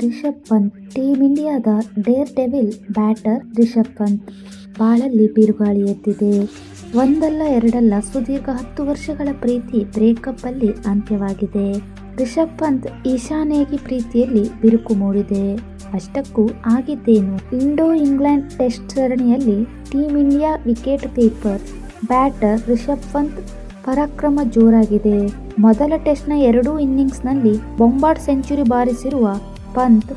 Rishabh Pant. Team ಇಂಡಿಯಾದ daredevil batter Rishabh Pant. ಬಾಳಲ್ಲಿ ಬಿರುಗಾಳಿ ಎದ್ದಿದೆ. ಒಂದಲ್ಲ ಎರಡಲ್ಲ ಸುದೀರ್ಘ ಹತ್ತು ವರ್ಷಗಳ ಪ್ರೀತಿ ಬ್ರೇಕಪ್ ಅಲ್ಲಿ ಅಂತ್ಯವಾಗಿದೆ. ರಿಷಬ್ ಪಂತ್ ಈಶಾನೇಗಿ ಪ್ರೀತಿಯಲ್ಲಿ ಬಿರುಕು ಮೂಡಿದೆ. ಅಷ್ಟಕ್ಕೂ ಆಗಿದ್ದೇನು. ಇಂಡೋ ಇಂಗ್ಲೆಂಡ್ ಟೆಸ್ಟ್ ಸರಣಿಯಲ್ಲಿ team India wicket keeper batter Rishabh Pant ಪರಾಕ್ರಮ ಜೋರಾಗಿದೆ. ಮೊದಲ ಟೆಸ್ಟ್ನ ಎರಡೂ ಇನ್ನಿಂಗ್ಸ್ನಲ್ಲಿ ಬೊಂಬಾಟ್ ಸೆಂಚುರಿ ಬಾರಿಸಿರುವ ಪಂತ್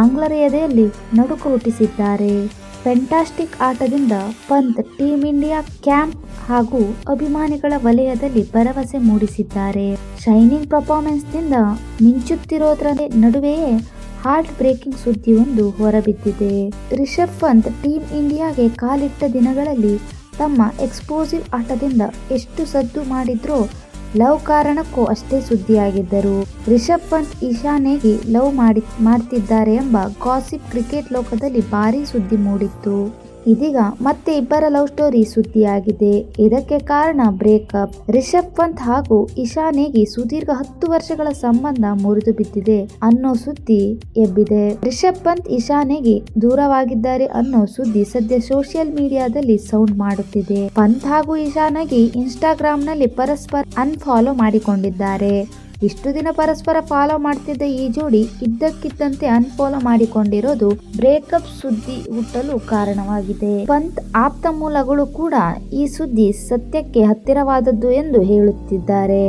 ಆಂಗ್ಲರ ಎದೆಯಲ್ಲಿ ನಡುಕು ಹುಟ್ಟಿಸಿದ್ದಾರೆ. ಫೆಂಟಾಸ್ಟಿಕ್ ಆಟದಿಂದ ಪಂತ್ ಟೀಮ್ ಇಂಡಿಯಾ ಕ್ಯಾಂಪ್ ಹಾಗೂ ಅಭಿಮಾನಿಗಳ ವಲಯದಲ್ಲಿ ಭರವಸೆ ಮೂಡಿಸಿದ್ದಾರೆ. ಶೈನಿಂಗ್ ಪರ್ಫಾರ್ಮೆನ್ಸ್ನಿಂದ ಮಿಂಚುತ್ತಿರೋದ್ರ ನಡುವೆಯೇ ಹಾರ್ಟ್ ಬ್ರೇಕಿಂಗ್ ಸುದ್ದಿಯೊಂದು ಹೊರಬಿದ್ದಿದೆ. ರಿಷಬ್ ಪಂತ್ ಟೀಮ್ ಇಂಡಿಯಾಗೆ ಕಾಲಿಟ್ಟ ದಿನಗಳಲ್ಲಿ ತಮ್ಮ ಎಕ್ಸ್ಪ್ಲೋಸಿವ್ ಆಟದಿಂದ ಎಷ್ಟು ಸದ್ದು ಮಾಡಿದ್ರೋ ಲವ್ ಕಾರಣಕ್ಕೂ ಅಷ್ಟೇ ಸುದ್ದಿಯಾಗಿದ್ದರು. ರಿಷಬ್ ಪಂತ್ ಈಶಾನ್ಯಗೆ ಲವ್ ಮಾಡಿ, ಮಾಡ್ತಿದ್ದಾರೆ ಎಂಬ ಗಾಸಿಪ್ ಕ್ರಿಕೆಟ್ ಲೋಕದಲ್ಲಿ ಭಾರೀ ಸುದ್ದಿ ಮೂಡಿತ್ತು. ಇದೀಗ ಮತ್ತೆ ಇಬ್ಬರ ಲವ್ ಸ್ಟೋರಿ ಸುದ್ದಿಯಾಗಿದೆ. ಇದಕ್ಕೆ ಕಾರಣ ಬ್ರೇಕಪ್ ರಿಷಬ್ ಪಂತ್ ಹಾಗೂ ಇಶಾನೇಗಿ ಸುದೀರ್ಘ ಹತ್ತು ವರ್ಷಗಳ ಸಂಬಂಧ ಮುರಿದು ಬಿದ್ದಿದೆ ಅನ್ನೋ ಸುದ್ದಿ ಎಬ್ಬಿದೆ. ರಿಷಬ್ ಪಂತ್ ಇಶಾನೆಗೆ ದೂರವಾಗಿದ್ದಾರೆ ಅನ್ನೋ ಸುದ್ದಿ ಸದ್ಯ ಸೋಷಿಯಲ್ ಮೀಡಿಯಾದಲ್ಲಿ ಸೌಂಡ್ ಮಾಡುತ್ತಿದೆ. ಪಂತ್ ಹಾಗೂ ಇಶಾನಗಿ ಇನ್ಸ್ಟಾಗ್ರಾಮ್ನಲ್ಲಿ ಪರಸ್ಪರ ಅನ್ಫಾಲೋ ಮಾಡಿಕೊಂಡಿದ್ದಾರೆ. ಇಷ್ಟು ದಿನ ಪರಸ್ಪರ ಫಾಲೋ ಮಾಡ್ತಿದ್ದ ಈ ಜೋಡಿ ಇದ್ದಕ್ಕಿದ್ದಂತೆ ಅನ್ಫಾಲೋ ಮಾಡಿಕೊಂಡಿರೋದು ಬ್ರೇಕಪ್ ಸುದ್ದಿ ಹುಟ್ಟಲು ಕಾರಣವಾಗಿದೆ. ಪಂತ್ ಆಪ್ತ ಮೂಲಗಳು ಕೂಡ ಈ ಸುದ್ದಿ ಸತ್ಯಕ್ಕೆ ಹತ್ತಿರವಾದದ್ದು ಎಂದು ಹೇಳುತ್ತಿದ್ದಾರೆ.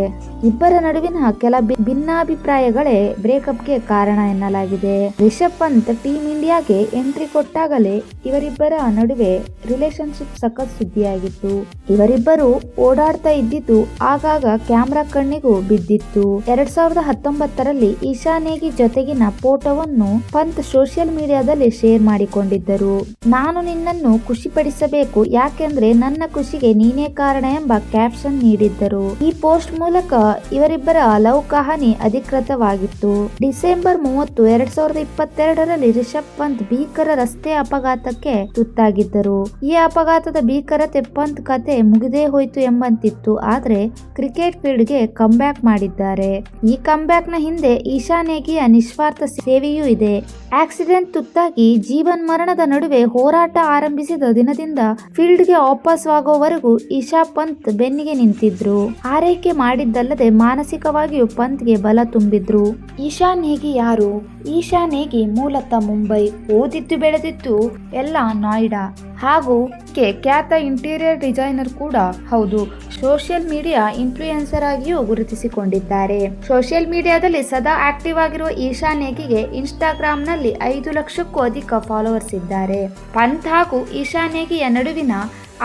ಇಬ್ಬರ ನಡುವಿನ ಕೆಲ ಭಿನ್ನಾಭಿಪ್ರಾಯಗಳೇ ಬ್ರೇಕಪ್ಗೆ ಕಾರಣ ಎನ್ನಲಾಗಿದೆ. ರಿಷಬ್ ಪಂತ್ ಟೀಮ್ ಇಂಡಿಯಾಗೆ ಎಂಟ್ರಿ ಕೊಟ್ಟಾಗಲೇ ಇವರಿಬ್ಬರ ನಡುವೆ ರಿಲೇಶನ್ಶಿಪ್ ಸಖತ್ ಸುದ್ದಿಯಾಗಿತ್ತು. ಇವರಿಬ್ಬರು ಓಡಾಡ್ತಾ ಇದ್ದಿದ್ದು ಆಗಾಗ ಕ್ಯಾಮ್ರಾ ಕಣ್ಣಿಗೂ ಬಿದ್ದಿತ್ತು. ಎರಡ್ ಸಾವಿರದ ಹತ್ತೊಂಬತ್ತರಲ್ಲಿ ಈಶಾನೇಗಿ ಜೊತೆಗಿನ ಫೋಟೋವನ್ನು ಪಂತ್ ಸೋಷಿಯಲ್ ಮೀಡಿಯಾದಲ್ಲಿ ಶೇರ್ ಮಾಡಿಕೊಂಡಿದ್ದರು. ನಾನು ನಿನ್ನನ್ನು ಖುಷಿಪಡಿಸಬೇಕು, ಯಾಕೆಂದ್ರೆ ನನ್ನ ಖುಷಿಗೆ ನೀನೇ ಕಾರಣ ಎಂಬ ಕ್ಯಾಪ್ಷನ್ ನೀಡಿದ್ದರು. ಈ ಪೋಸ್ಟ್ ಮೂಲಕ ಇವರಿಬ್ಬರ ಲವ್ ಕಹಾನಿ ಅಧಿಕೃತವಾಗಿತ್ತು. ಡಿಸೆಂಬರ್ ಮೂವತ್ತು, ಎರಡ್ ಸಾವಿರದ ಇಪ್ಪತ್ತೆರಡರಲ್ಲಿ ರಿಷಬ್ ಪಂತ್ ಭೀಕರ ರಸ್ತೆ ಅಪಘಾತಕ್ಕೆ ತುತ್ತಾಗಿದ್ದರು. ಈ ಅಪಘಾತದ ಭೀಕರತೆ ಪಂತ್ ಕತೆ ಮುಗಿದೇ ಹೋಯ್ತು ಎಂಬಂತಿತ್ತು, ಆದ್ರೆ ಕ್ರಿಕೆಟ್ ಫೀಲ್ಡ್ಗೆ ಕಂಬ್ಯಾಕ್ ಮಾಡಿದ್ದಾರೆ. ಈ ಕಂಬ್ಯಾಕ್ನ ಹಿಂದೆ ಈಶಾನೇಗಿಯ ನಿಸ್ವಾರ್ಥ ಸೇವೆಯೂ ಇದೆ. ಆಕ್ಸಿಡೆಂಟ್ ತುತ್ತಾಗಿ ಜೀವನ್ ಮರಣದ ನಡುವೆ ಹೋರಾಟ ಆರಂಭಿಸಿದ ದಿನದಿಂದ ಫೀಲ್ಡ್ಗೆ ವಾಪಸ್ ಆಗೋವರೆಗೂ ಈಶಾ ಪಂತ್ ಬೆನ್ನಿಗೆ ನಿಂತಿದ್ರು. ಆರೈಕೆ ಮಾಡಿದ್ದಲ್ಲದೆ ಮಾನಸಿಕವಾಗಿಯೂ ಪಂತ್ಗೆ ಬಲ ತುಂಬಿದ್ರು. ಈಶಾ ನೇಗಿ ಯಾರು? ಈಶಾ ನೇಗಿ ಮೂಲತಃ ಮುಂಬೈ ಓದಿದ್ದು ಬೆಳೆದಿದ್ದು? ಎಲ್ಲ ನಾಯ್ಡಾ. ಹಾಗೂ ಕೆ ಖ್ಯಾತ ಇಂಟೀರಿಯರ್ ಡಿಸೈನರ್ ಕೂಡ ಹೌದು. ಸೋಷಿಯಲ್ ಮೀಡಿಯಾ ಇನ್ಫ್ಲೂಯೆನ್ಸರ್ ಆಗಿಯೂ ಗುರುತಿಸಿಕೊಂಡಿದ್ದಾರೆ. ಸೋಷಿಯಲ್ ಮೀಡಿಯಾದಲ್ಲಿ ಸದಾ ಆಕ್ಟಿವ್ ಆಗಿರುವ ಈಶಾ ನೇಗಿಗೆ ಇನ್ಸ್ಟಾಗ್ರಾಮ್ನಲ್ಲಿ ಐದು ಲಕ್ಷಕ್ಕೂ ಅಧಿಕ ಫಾಲೋವರ್ಸ್ ಇದ್ದಾರೆ. ಪಂತ್ ಹಾಗೂ ಈಶಾ ನೇಗಿಯ ನಡುವಿನ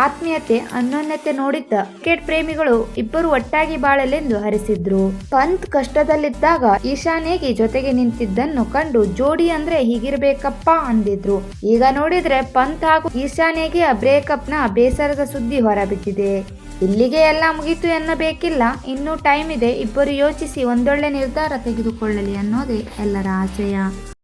ಆತ್ಮೀಯತೆ ಅನ್ಯೋನ್ಯತೆ ನೋಡಿದ್ದ ಕ್ರಿಕೆಟ್ ಪ್ರೇಮಿಗಳು ಇಬ್ಬರು ಒಟ್ಟಾಗಿ ಬಾಳಲೆಂದು ಹರಿಸಿದ್ರು. ಪಂತ್ ಕಷ್ಟದಲ್ಲಿದ್ದಾಗ ಈಶಾನೇಗಿ ಜೊತೆಗೆ ನಿಂತಿದ್ದನ್ನು ಕಂಡು ಜೋಡಿ ಅಂದ್ರೆ ಹೀಗಿರ್ಬೇಕಪ್ಪ ಅಂದಿದ್ರು. ಈಗ ನೋಡಿದ್ರೆ ಪಂತ್ ಹಾಗೂ ಈಶಾನ್ಯಗೆ ಬ್ರೇಕಪ್ನ ಬೇಸರದ ಸುದ್ದಿ ಹೊರಬಿದ್ದಿದೆ ಇಲ್ಲಿಗೆ ಎಲ್ಲ ಮುಗೀತು ಎನ್ನಬೇಕಿಲ್ಲ, ಇನ್ನೂ ಟೈಮ್ ಇದೆ, ಇಬ್ಬರು ಯೋಚಿಸಿ ಒಂದೊಳ್ಳೆ ನಿರ್ಧಾರ ತೆಗೆದುಕೊಳ್ಳಲಿ ಅನ್ನೋದೇ ಎಲ್ಲರ ಆಶಯ.